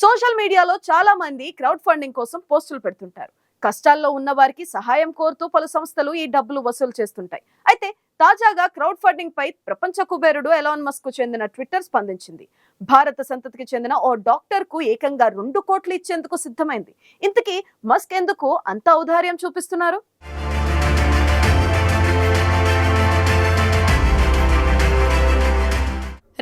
Social మీడియాలో చాలా మంది క్రౌడ్ ఫండింగ్ కోసం పోస్టులు పెడుతుంటారు. కష్టాల్లో ఉన్న వారికి సహాయం కోరుతూ పలు సంస్థలు ఈ డబ్బులు వసూలు చేస్తుంటాయి. అయితే తాజాగా క్రౌడ్ ఫండింగ్ పై ప్రపంచ కుబేరుడు ఎలాన్ మస్క్కు చెందిన ట్విట్టర్ స్పందించింది. భారత సంతతికి చెందిన ఓ డాక్టర్కు ఏకంగా రెండు కోట్లు ఇచ్చేందుకు సిద్ధమైంది. ఇంతకీ మస్క్ ఎందుకు అంత ఔదార్యం చూపిస్తున్నారు?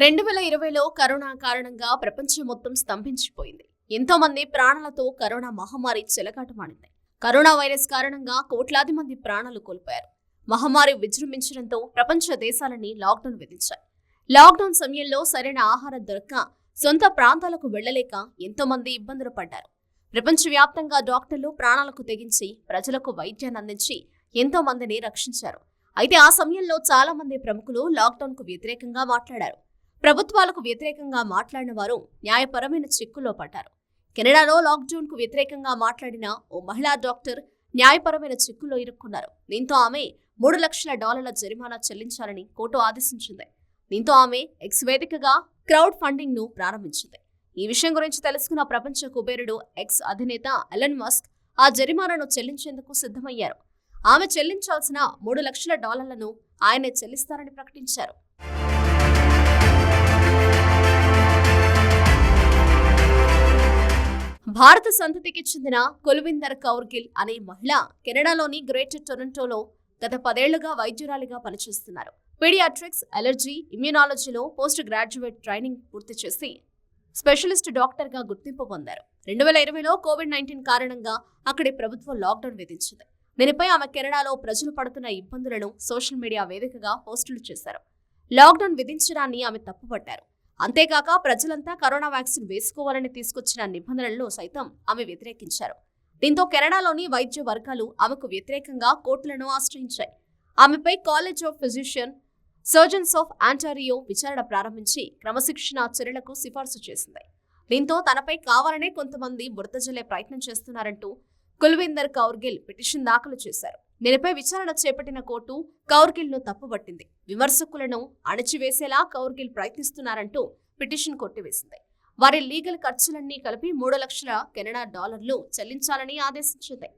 రెండు వేల ఇరవైలో కరోనా కారణంగా ప్రపంచం మొత్తం స్తంభించిపోయింది. ఎంతో మంది ప్రాణాలతో కరోనా మహమ్మారి చెలగాటమాడింది. కరోనా వైరస్ కారణంగా కోట్లాది మంది ప్రాణాలు కోల్పోయారు. మహమ్మారి విజృంభించడంతో ప్రపంచ దేశాలని లాక్డౌన్ విధించాయి. లాక్డౌన్ సమయంలో సరైన ఆహారం దొరక్క సొంత ప్రాంతాలకు వెళ్ళలేక ఎంతో మంది ఇబ్బందులు పడ్డారు. ప్రపంచవ్యాప్తంగా డాక్టర్లు ప్రాణాలకు తెగించి ప్రజలకు వైద్యాన్ని అందించి ఎంతో మందిని రక్షించారు. అయితే ఆ సమయంలో చాలా మంది ప్రముఖులు లాక్డౌన్కు వ్యతిరేకంగా మాట్లాడారు. ప్రభుత్వాలకు వ్యతిరేకంగా మాట్లాడిన వారు న్యాయపరమైన చిక్కుల్లో పడ్డారు. కెనడాలో లాక్డౌన్కు వ్యతిరేకంగా మాట్లాడిన ఓ మహిళా డాక్టర్ న్యాయపరమైన చిక్కుల్లో ఇరుక్కున్నారు. దీంతో ఆమె మూడు లక్షల డాలర్ల జరిమానా చెల్లించాలని కోర్టు ఆదేశించింది. దీంతో ఆమె ఎక్స్ వేదికగా క్రౌడ్ ఫండింగ్ను ప్రారంభించింది. ఈ విషయం గురించి తెలుసుకున్న ప్రపంచ కుబేరుడు ఎక్స్ అధినేత ఎలన్ మస్క్ ఆ జరిమానాను చెల్లించేందుకు సిద్ధమయ్యారు. ఆమె చెల్లించాల్సిన మూడు లక్షల డాలర్లను ఆయనే చెల్లిస్తారని ప్రకటించారు. భారత సంతతికి చెందిన కుల్విందర్ కౌర్ గిల్ అనే మహిళ కెనడాలోని గ్రేటర్ టొరంటోలో గత పదేళ్ళుగా వైద్యురాలిగా పనిచేస్తున్నారు. పీడియాట్రిక్స్ అలర్జీ ఇమ్యూనాలజీలో పోస్ట్ గ్రాడ్యుయేట్ ట్రైనింగ్ పూర్తి చేసి స్పెషలిస్ట్ డాక్టర్గా గుర్తింపు పొందారు. రెండు వేల ఇరవైలో కోవిడ్ నైన్టీన్ కారణంగా అక్కడి ప్రభుత్వం లాక్డౌన్ విధించింది. దీనిపై ఆమె కెనడాలో ప్రజలు పడుతున్న ఇబ్బందులను సోషల్ మీడియా వేదికగా పోస్టులు చేశారు. లాక్డౌన్ విధించడాన్ని ఆమె తప్పుపట్టారు. అంతేకాక ప్రజలంతా కరోనా వ్యాక్సిన్ వేసుకోవాలని తీసుకొచ్చిన నిబంధనలను సైతం ఆమె వ్యతిరేకించారు. దీంతో కెనడాలోని వైద్య వర్గాలు ఆమెకు వ్యతిరేకంగా కోర్టులను ఆశ్రయించాయి. ఆమెపై college of physician surgeons of Ontario విచారణ ప్రారంభించి క్రమశిక్షణ చర్యలకు సిఫార్సు చేసింది. దీంతో తనపై కావాలనే కొంతమంది బురద జల్లే ప్రయత్నం చేస్తున్నారంటూ కుల్విందర్ కౌర్గిల్ పిటిషన్ దాఖలు చేశారు. దీనిపై విచారణ చేపట్టిన కోర్టు కౌర్గిల్ను తప్పుబట్టింది విమర్శకులను అణచివేసేలా కౌర్గిల్ ప్రయత్నిస్తున్నారంటూ పిటిషన్ కొట్టివేసింది. వారి లీగల్ ఖర్చులన్నీ కలిపి మూడు లక్షల కెనడా డాలర్లు చెల్లించాలని ఆదేశించింది.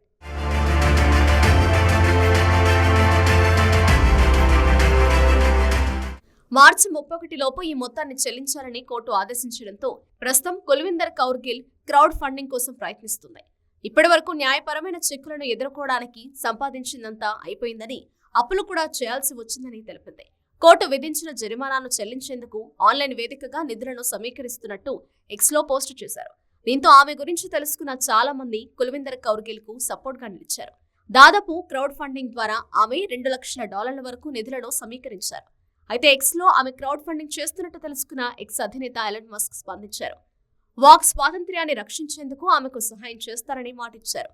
మార్చి ముప్పై లోపు ఈ మొత్తాన్ని చెల్లించాలని కోర్టు ఆదేశించడంతో ప్రస్తుతం కుల్విందర్ కౌర్గిల్ క్రౌడ్ ఫండింగ్ కోసం ప్రయత్నిస్తుంది. ఇప్పటి వరకు న్యాయపరమైన చెక్కులను ఎదుర్కోవడానికి సంపాదించిందంతా అయిపోయిందని అప్పులు కూడా చేయాల్సి వచ్చిందని తెలిపింది. కోర్టు విధించిన జరిమానాను చెల్లించేందుకు ఆన్లైన్ వేదికగా నిధులను సమీకరిస్తున్నట్టు ఎక్స్లో పోస్టు చేశారు. దీంతో ఆమె గురించి తెలుసుకున్న చాలా మంది కుల్విందర్ కౌర్గిల్కు సపోర్ట్గా నిలిచారు. దాదాపు క్రౌడ్ ఫండింగ్ ద్వారా ఆమె రెండు లక్షల డాలర్ల వరకు నిధులను సమీకరించారు. అయితే ఎక్స్లో ఆమె క్రౌడ్ ఫండింగ్ చేస్తున్నట్టు తెలుసుకున్న ఎక్స్ అధినేత ఎలన్ మస్క్ స్పందించారు. వాక్ స్వాతంత్ర్యాన్ని రక్షించేందుకు ఆమెకు సహాయం చేస్తారని మాటిచ్చారు.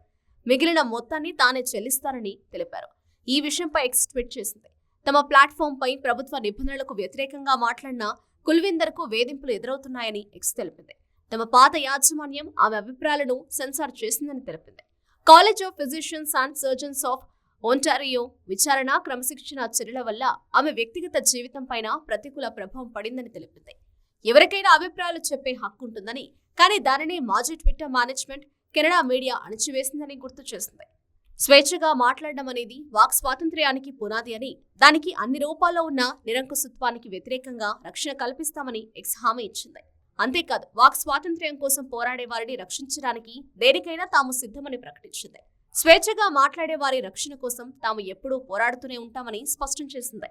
మిగిలిన మొత్తాన్ని తానే చెల్లిస్తారని తెలిపారు. ఈ విషయంపై ఎక్స్ ట్వీట్ చేసింది. తమ ప్లాట్ఫామ్ పై ప్రభుత్వ నిబంధనలకు వ్యతిరేకంగా మాట్లాడిన కుల్వీందర్కు వేధింపులు ఎదురవుతున్నాయని ఎక్స్ తెలిపింది. తమ పాత యాజమాన్యం ఆమె అభిప్రాయాలను సెన్సార్ చేసిందని తెలిపింది. College of physicians and surgeons of Ontario విచారణ క్రమశిక్షణ చర్యల వల్ల ఆమె వ్యక్తిగత జీవితం పైన ప్రతికూల ప్రభావం పడిందని తెలిపింది. ఎవరికైనా అభిప్రాయాలు చెప్పే హక్కు ఉంటుందని కానీ దానిని మాజీ ట్విట్టర్ మేనేజ్మెంట్ కెనడా మీడియా అణచివేసిందని గుర్తు చేసింది. స్వేచ్ఛగా మాట్లాడడం అనేది వాక్ స్వాతంత్ర్యానికి పునాది అని దానికి అన్ని రూపాల్లో ఉన్న నిరంకుశత్వానికి వ్యతిరేకంగా రక్షణ కల్పిస్తామని ఎక్స్ హామీ ఇచ్చింది. అంతేకాదు వాక్ స్వాతంత్ర్యం కోసం పోరాడే వారిని రక్షించడానికి దేనికైనా తాము సిద్ధమని ప్రకటించింది. స్వేచ్ఛగా మాట్లాడే వారి రక్షణ కోసం తాము ఎప్పుడూ పోరాడుతూనే ఉంటామని స్పష్టం చేసింది.